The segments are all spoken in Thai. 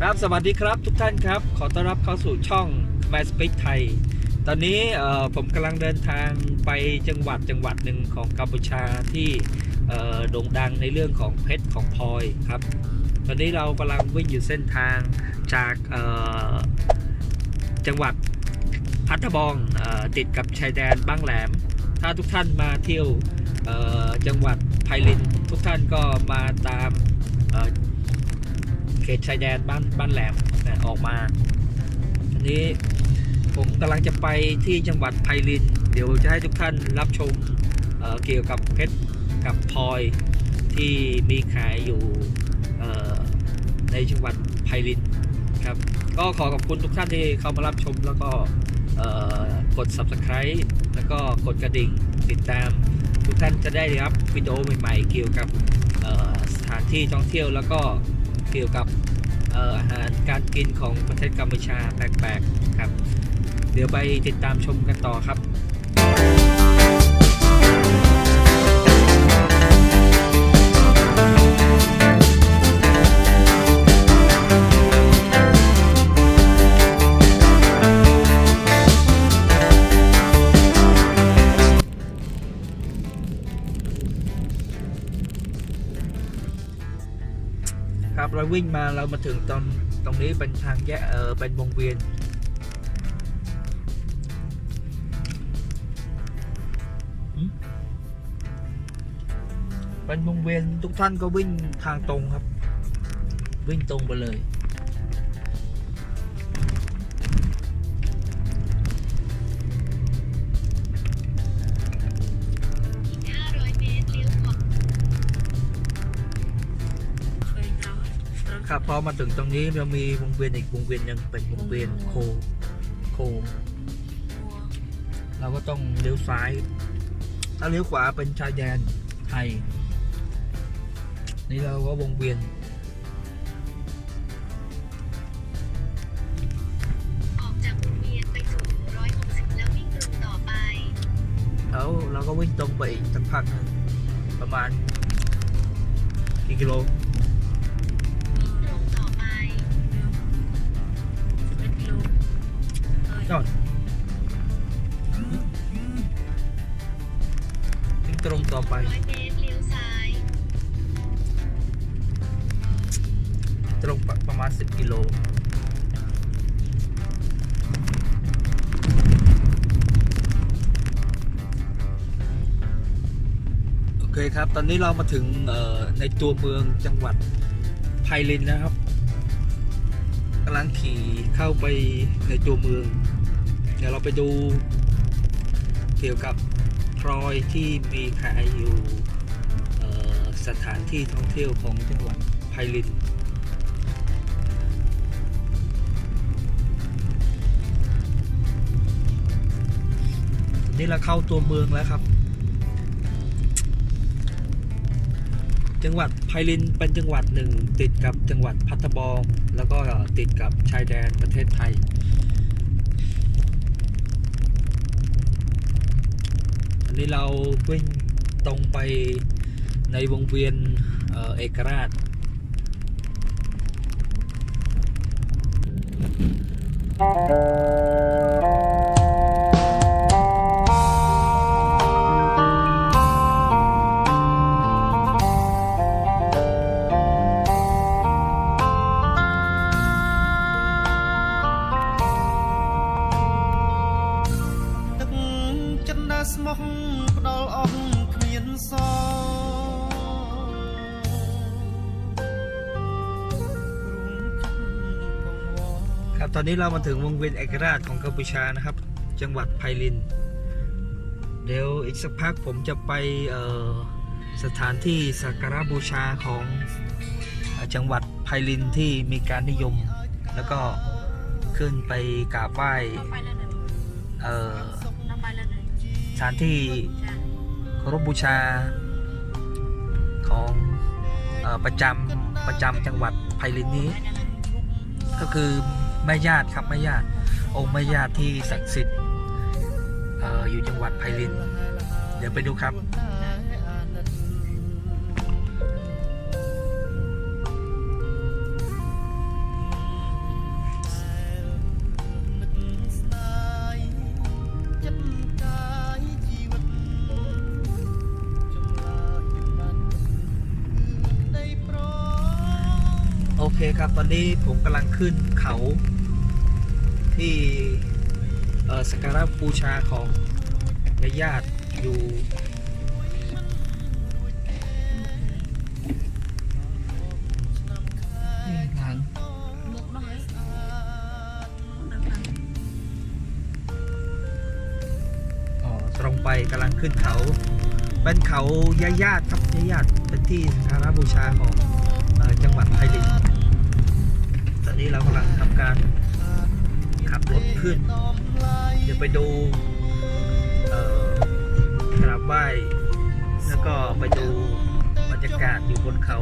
ครับสวัสดีครับทุกท่านครับ ขอต้อนรับเข้าสู่ช่อง m y s p a c e ไทย ตอนนี้ผมกำลังเดินทางไปจังหวัดจังหวัดหนึ่งของกัมพูชาที่โด่งดังในเรื่องของเพชรของพลอยครับ ตอนนี้เรากำลังวิ่งอยู่เส้นทางจากจังหวัดพัทบองอติดกับชายแดนบ้างแหลม ถ้าทุกท่านมาเที่ยวจังหวัดไพลินทุกท่านก็มาตาม เขตชายแดนบ้านบ้านแหลมนะออกมาทีนี้ผมกำลังจะไปที่จังหวัดไพลิน เดี๋ยวจะให้ทุกท่านรับชมเเกี่ยวกับเพชรกับพลอยที่มีขายอยู่ในจังหวัดไพลินครับ ก็ขอขอบคุณทุกท่านที่เข้ามารับชมแล้วก็กด subscribe แล้วก็กดกระดิ่งติดตาม ทุกท่านจะได้รับวิดีโอใหม่ๆ เกี่ยวกับสถานที่ท่องเที่ยวแล้วก็ เกี่ยวกับอาหารการกินของประเทศกัมพูชาแปลกๆครับ เดี๋ยวไปติดตามชมกันต่อครับ ครับเราวิ่งมาเรามาถึงตรงตรงนี้เป็นทางแยกเออเป็นวงเวียนหืมเป็นวงเวียนทุกท่านก็วิ่งทางตรงครับ วิ่งตรงไปเลย ครับพอมาถึงตรงนี้เรามีวงเวียนอีกวงเวียนหนึ่งเป็นวงเวียนโคโค เราก็ต้องเลี้ยวซ้าย ถ้าเลี้ยวขวาเป็นชายแดนไทย นี่เราก็วงเวียนออกจากวงเวียนไปสู่160แล้ววิ่งตรงต่อไปแล้วเราก็วิ่งตรงไปอีกสักพักหนึ่งประมาณกี่กิโล จอดวิ่งตรงต่อไป100เมตรเลี้ยวซ้ายตรงประประมาณ 10 กิโลโอเคครับ ตอนนี้เรามาถึงในตัวเมืองจังหวัดไพลินนะครับกำลังขี่เข้าไปในตัวเมือง ดี๋ยวเราไปดู เกี่ยวกับพลอยที่มีขายอยู่สถานที่ท่องเที่ยวของจังหวัดไพลินนี่เราเข้าตัวเมืองแล้วครับ จังหวัดไพลินเป็นจังหวัดหนึ่ง ติดกับจังหวัดพัทบอง แล้วก็ติดกับชายแดนประเทศไทย อันนี้เราวิ่งตรงไปในวงเวียนเอ่อเอกราช ទឹ อนนี้เรามาถึงวงเวียนเอกราชของกัมพูชานะครับ จังหวัดไพลิน เดี๋ยวอีกสักพักผมจะไปสถานที่สักการะบูชาของจังหวัดไพลินที่มีการนิยม แล้วก็ขึ้นไปกราบไหว้สถานที่เคารพบูชาของประจำประจำจังหวัดไพลินนี้ ก็คือ แม่ญาติครับแม่ญาติองค์แม่ญาติที่ศักดิ์สิทธิ์อยู่จังหวัดไพลิน เดี๋ยวไปดูครับโอเคครับ ตอนนี้ผมกำลังขึ้นเขา ที่สักการะบูชาของญาติอยู่ตรงไปกำลังขึ้นเขา เป็นเขาญาญาติครับญาญาติเป็นที่สักการะบูชาของจังหวัดไทยลินตอนนี้เรากำลังทำการ ขับรถขึ้น เดี๋ยวไปดูกราบไหว้แล้วก็ไปดูบรรยากาศอยู่บนเขา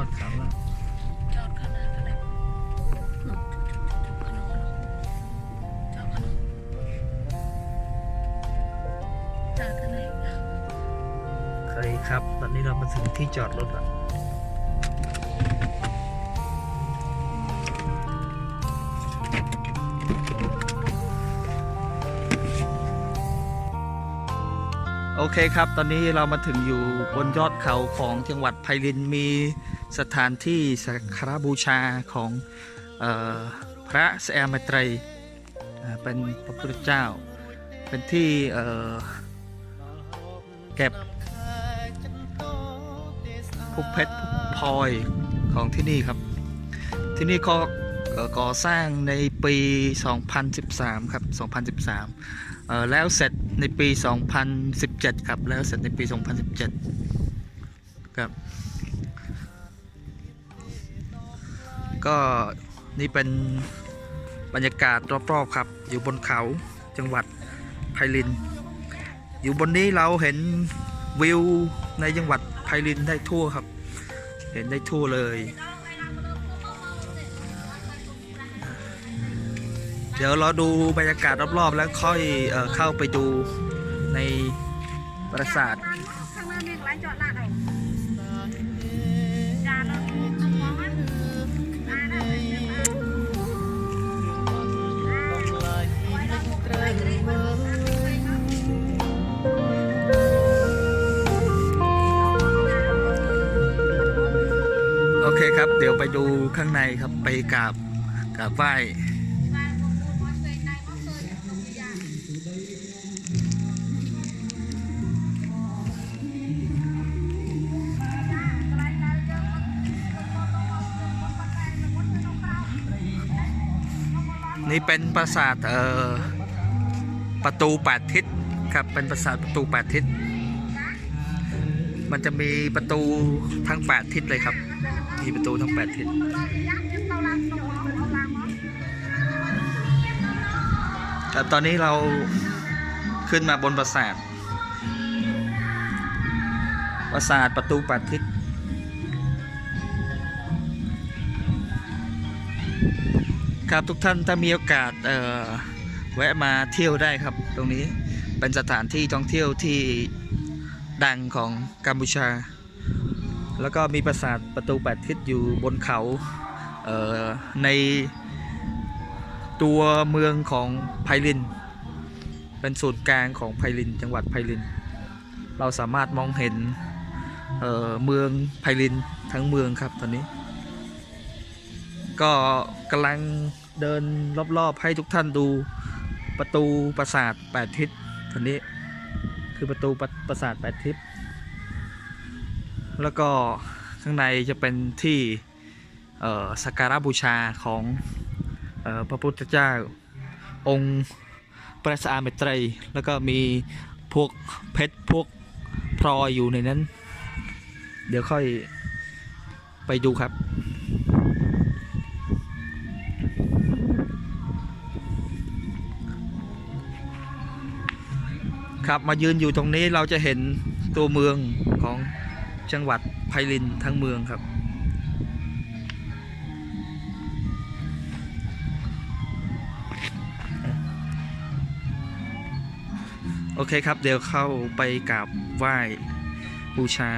อดขานละจอดขนาดอะไรจอดขนาดจอดขนาดเคยครับ ตอนนี้เรามาถึงที่จอดรถแล้วโอเคครับ ตอนนี้เรามาถึงอยู่บนยอดเขาของจังหวัดไพรินมี สถานที่สักการบูชาของออพระแสมไมไตรเป็นพระพุทธเจ้า เป็นที่เเก็บพวกเพชรพวกพลอยของที่นี่ครับ ที่นี่ก่อก่อสร้างในปี 2013 ครับ 2013 แล้วเสร็จในปี 2017 ครับ แล้วเสร็จในปี 2017 ครับ ก็นี่เป็นบรรยากาศรอบๆครับ อยู่บนเขาจังหวัดไพลิน อยู่บนนี้เราเห็นวิวในจังหวัดไพลินได้ทั่วครับ เห็นได้ทั่วเลย เดี๋ยวเราดูบรรยากาศรอบๆ แล้วค่อยเอเข้าไปดูในปราสาท คครับ เดี๋ยวไปดูข้างในครับไปกราบกราบไหว้นี่เป็นปราสาทเอ่อประตูแปดทิศครับเป็นปราสาทประตูแปดทิศ มันจะมีประตูทั้งแปดทิศเลยครับ มีประตูทั้งแปดทิศครับตอนนี้เราขึ้นมาบนปราสาท ปราสาทประตูแปดทิศครับทุกท่านถ้ามีโอกาสแวะมาเที่ยวได้ครับ ตรงนี้เป็นสถานที่ท่องเที่ยวที่ดังของกัมพูชา แล้วก็มีปราสาทประตูแปดทิศอยู่บนเขาเในตัวเมืองของไพลิน เป็นศูนย์กลางของไพลิน จังหวัดไพลิน เราสามารถมองเห็นเเมืองไพลินทั้งเมืองครับตอนนี้ ก็กำลังเดินรอบๆให้ทุกท่านดูประตูปราสาทแปดทิศตอนนี้คือประตูปราสาทแปดทิศ แล้วก็ข้างในจะเป็นที่สักการะบูชาของออพระพุทธเจ้า องค์พระสอาเมตไตรแล้วก็มีพวกเพชรพวกพลอยอยู่ในนั้น เดี๋ยวค่อยไปดูครับครับมายืนอยู่ตรงนี้เราจะเห็นตัวเมืองของ จังหวัดไพลินทั้งเมืองครับ โอเคครับเดี๋ยวเข้าไปกราบไหว้บูชา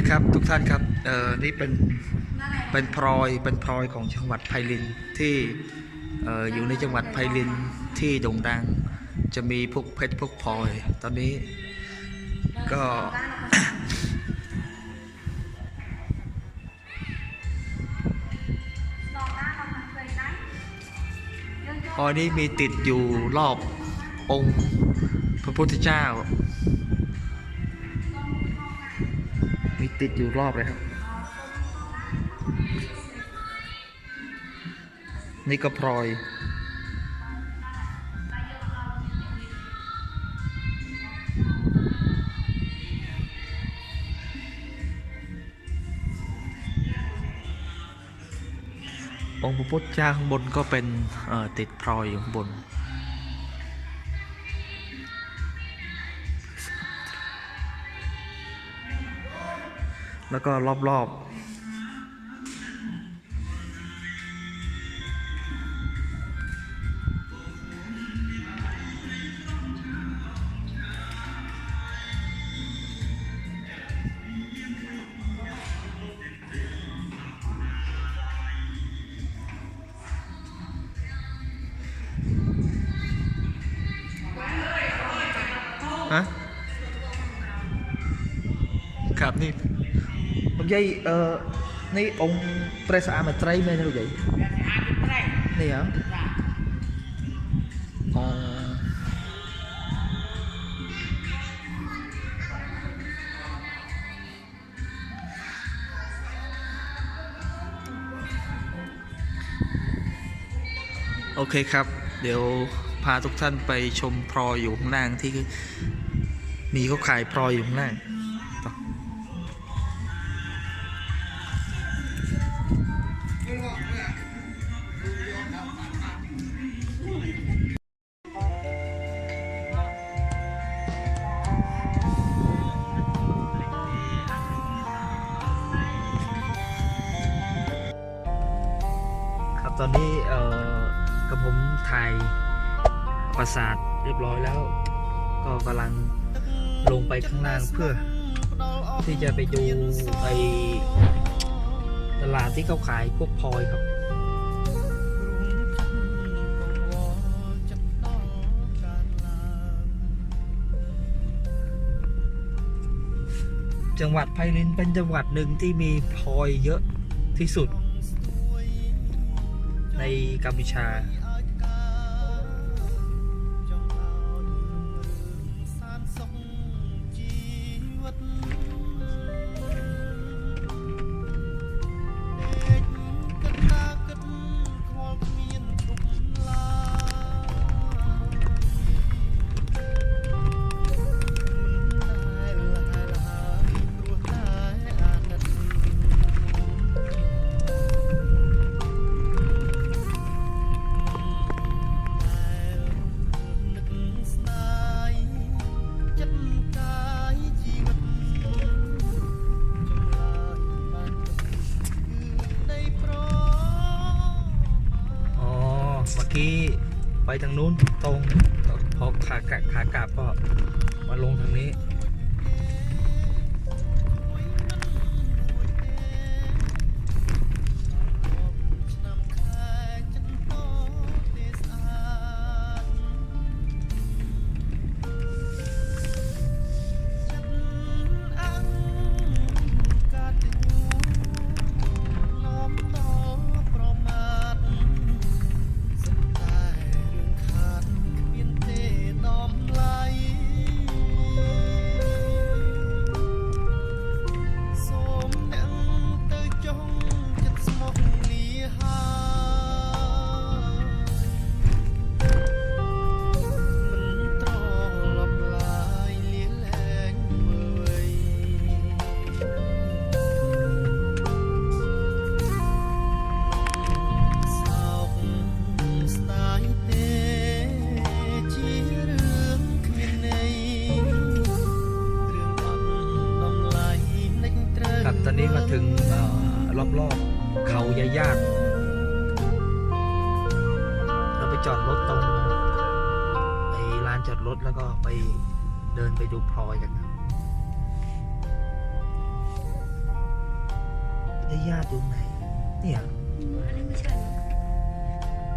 คครับทุกท่านครับเอ่อนี่เป็นเป็นพลอยเป็นพลอยของจังหวัดไพลินที่เอ่ออยู่ในจังหวัดไพลินที่โด่งดัง จะมีพวกเพชรพวกพลอย ตอนนี้ก็พลอยนี้มีติดอยู่รอบองค์พระพุทธเจ้า ติดอยู่รอบเลยครับ นี่ก็พลอยองค์พระพุทธเจ้าข้างบนก็เป็นติดพลอยอยู่ข้างบน แล้วก็รอบ ผมยัยเอ่อนี่องค์ព្រះស្អាតមេត្រីមែនទេលោកយាយនេះហ៎អូโอเคครับ เดี๋ยวพาทุกท่านไปชมพลอยอยู่ข้างล่างที่มีเขาขายพลอยอยู่ข้างล่าง ตอนนี้เอ่อกระผมถ่ายปราสาทเรียบร้อยแล้ว ก็กำลังลงไปข้างล่างเพื่อ ที่จะไปดูไอตลาดที่เขาขายพวกพลอยครับจังหวัดไพลินเป็นจังหวัดหนึ่งที่มีพลอยเยอะที่สุด กัมพูชา ไ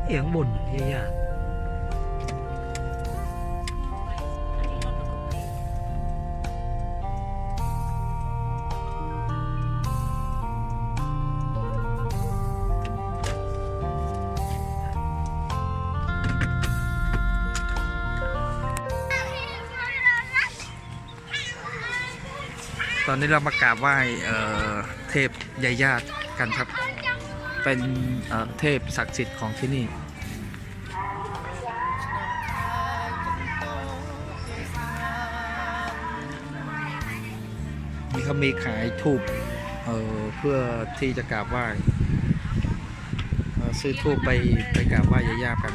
เอียงบนยาญาติอันนี้รถแล้วก็ไปตอนนี้เรามากราบไหว้เเทพยาญาตกันครับ เป็นเทพศักดิ์สิทธิ์ของที่นี่ มีเขามีขายทูบเเพื่อที่จะกราบไหว้ซื้อทูบไปไปกราบไหว้ย่าๆกัน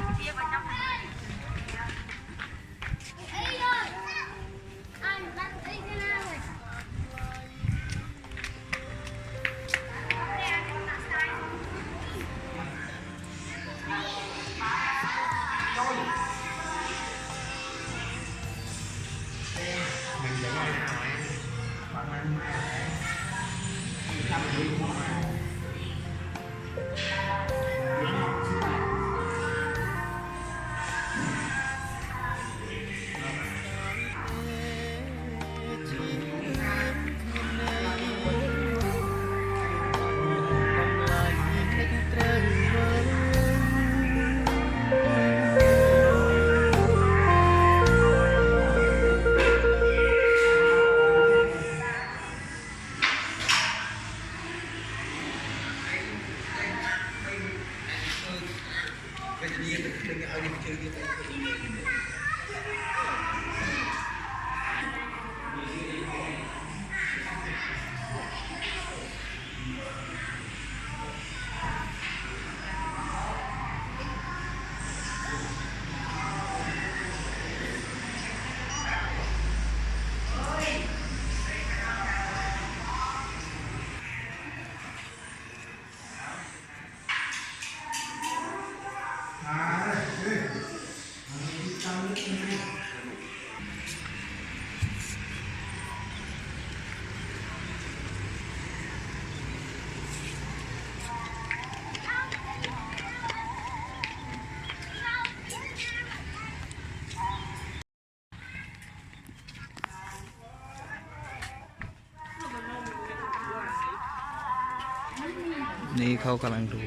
นี่เขากำลังดู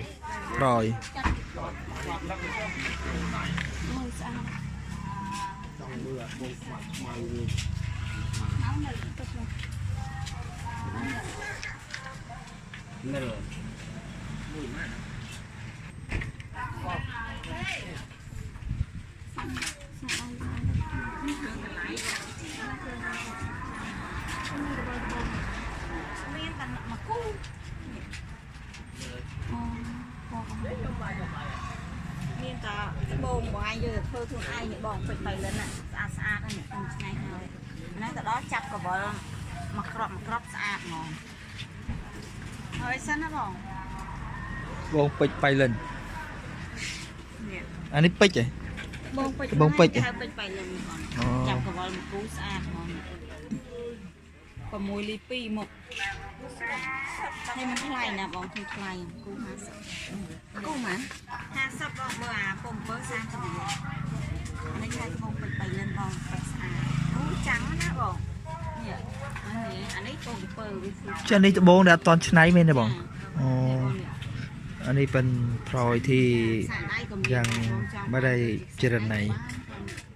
พลอย mưa sao trong mưa bông mặt mày luôn máu nở cực luôn nở mùi mát នេះបងពេជ្រប៉ៃលិនណាស្អាតស្អាតហ្នឹងខ្ញុំឆ្ងាញ់ហើយហ្នឹងទៅដល់ចាប់កវលមកក្របមកក្របស្អាតហ្មងហើយសិនណាបងបងពេជ្រប៉ៃលិនអានេះពេជ្រហ៎បងពេជ្របងពេជ្រហៅពេជ្រប៉ៃលិនចាប់កវលមកគូស្អាតហ្មង6លី2មកនេះมันថ្លៃណាបងគឺថ្លៃគូ50គូម៉ា50បងមើលអាពុំ7 30លី នេះខែត្បូងពេជ្របៃលិនបងពេជ្រស្អាតអូចាំងណាបងនេះអានេះអានេះពងពើវាធ្វើ ចានេះត្បូងដែលអត់តន់ឆ្នៃមែនទេបង ចា อ๋อ នេះបងនេះ อันนี้เป็นพลอยที่ សាដៃក៏មាន ยัง បងចង់ ไม่ได้เจรไน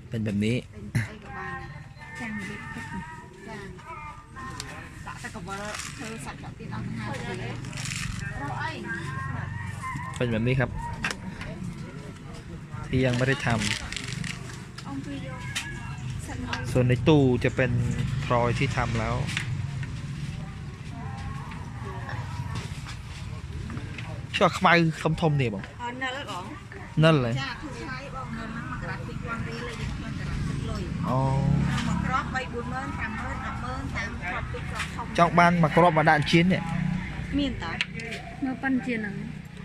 เป็นแบบนี้ เป็นអីក៏បានដែរចាំវាទឹកចាដាក់តែកវលធ្វើសាច់ដាក់ទៀតអស់ទៅហើយរកអី เป็นแบบนี้ครับ ที่ยังไม่ได้ทำ ส่วนในตู้จะเป็นพลอยที่ทำแล้ว ช่อខ្មៅធំធំនេះបង អត់នៅបង นั่นเลย ចាធ្វើឆ្លៃបងនៅហ្នឹងមកក្រាស់ពីគាត់រៀលលេខខ្ញុំក្រាស់ទឹកលុយ อ๋อ មកក្រប3 40000 50000 100000តាមក្របពីក្របធំ ចង់បានមកគ្រាប់មកដាក់ជៀននេះ ច មានតា មើលប៉ិនជានឹង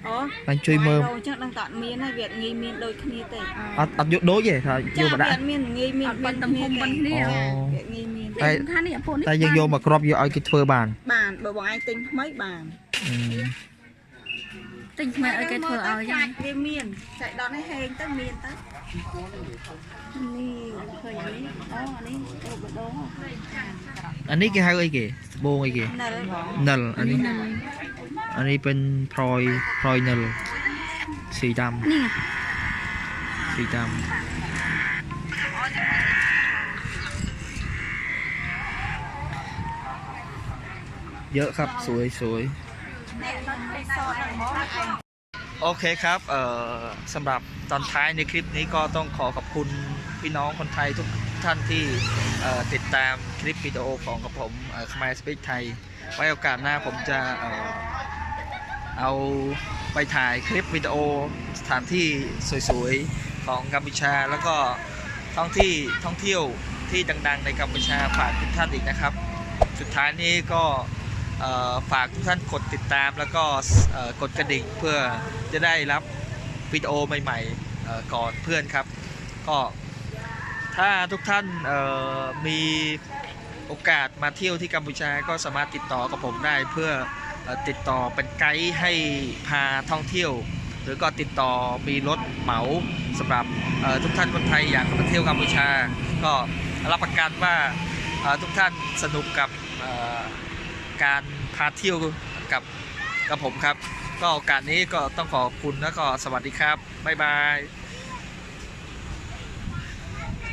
អូបាញ់ជួយមើលដូរចឹងដឹងតាមានហើយវាងាយមានដូចគ្នាទេអត់អត់យកដូចទេថាយកមកដាក់វាមានងាយមានអត់ប៉ិនទំហំប៉ិនគ្នាអូវាងាយមានតែតែថានេះពួកនេះតែយើងយកមកគ្រាប់យកឲ្យគេធ្វើបានបានបើបងឯងទិញថ្មីបានអឺទិញថ្មីឲ្យគេធ្វើឲ្យចឹងវាមានចែកដល់នេះហេងទៅមានទៅ នេះឃើញនេះអូអានេះអូបដោ អានេះគេហៅអីគេស្បូងអីគេ នៅបង និលអានេះអានេះเป็นพลอยพลอยនិលสีดำ នេះ สีดำเยอะครับสวยสวย โอเคครับเอ่อสำหรับตอนท้ายในคลิปนี้ก็ต้องขอขอบคุณพี่น้องคนไทยทุกท่านที่ติดตามคลิปวิดีโอของกับผมขมายสปีกไทย ไว้โอกาสหน้าผมจะเอาไปถ่ายคลิปวิดีโอสถานที่สวยๆ ของกัมพูชา แล้วก็ท่องที่ท่องเที่ยวที่ดังๆ ในกัมพูชาฝากทุกท่านอีกนะครับ สุดท้ายนี้ก็ ฝากทุกท่านกดติดตามแล้วก็กดกระดิ่งเพื่อจะได้รับวิดีโอใหม่ๆก่อนเพื่อนครับ ก็ถ้าทุกท่านมีโอกาสมาเที่ยวที่กัมพูชาก็สามารถติดต่อกับผมได้เพื่ออติดต่อเป็นไกด์ให้พาท่องเที่ยว หรือก็ติดต่อมีรถเหมาสำหรับทุกท่านคนไทยอยากมาเที่ยวกัมพูชา ก็รับประกันว่าทุกท่านสนุกกับ การพาเที่ยวกับกับผมครับ ก็โอกาสนี้ก็ต้องขอบคุณแล้วก็สวัสดีครับ บ๊ายบายเค